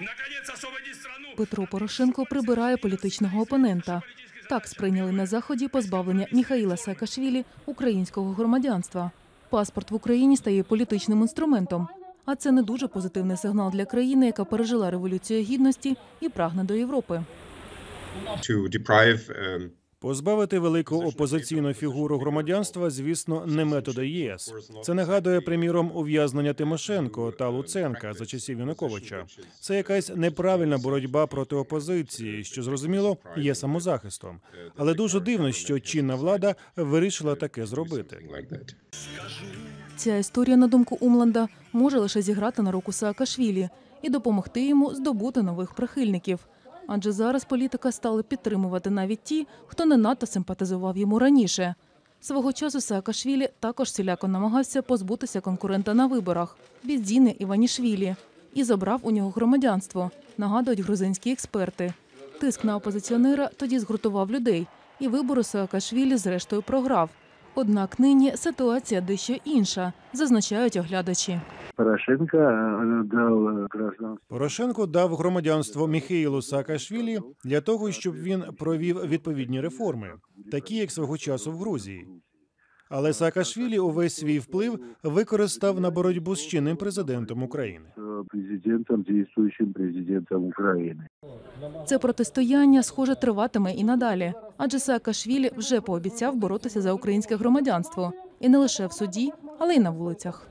Наконец освободи страну. Петро Порошенко прибирає політичного опонента. Так сприйняли на заході позбавлення Міхаїла Саакашвілі українського громадянства. Паспорт в Україні стає політичним інструментом. А це не дуже позитивний сигнал для країни, яка пережила революцію гідності і прагне до Європи. Позбавити велику опозиційну фігуру громадянства, звісно, не методи ЄС. Це нагадує, приміром, ув'язнення Тимошенко та Луценка за часів Януковича. Це якась неправильна боротьба проти опозиції, що зрозуміло є самозахистом. Але дуже дивно, що чинна влада вирішила таке зробити. Ця історія, на думку Умланда, може лише зіграти на руку Саакашвілі і допомогти йому здобути нових прихильників. Адже зараз політика стали підтримувати навіть ті, хто не надто симпатизував йому раніше. Свого часу Саакашвілі також всіляко намагався позбутися конкурента на виборах Бідзіни Іванішвілі і забрав у нього громадянство, нагадують грузинські експерти. Тиск на опозиціонера тоді згуртував людей, і вибори Саакашвілі зрештою програв. Однак нині ситуація дещо інша, зазначають оглядачі. Порошенко э, дал э, гражданство. Порошенко дав громадянство Міхеїлу Саакашвілі для того, щоб він провів відповідні реформи, такі як свого часу в Грузії. Але Саакашвілі увесь свій вплив використав на боротьбу з чинним президентом України. с президентом, действующим президентом Украины. Це протистояння, схоже, триватиме і надалі, адже Саакашвілі вже пообіцяв боротися за українське громадянство і не лише в суді, але й на вулицях.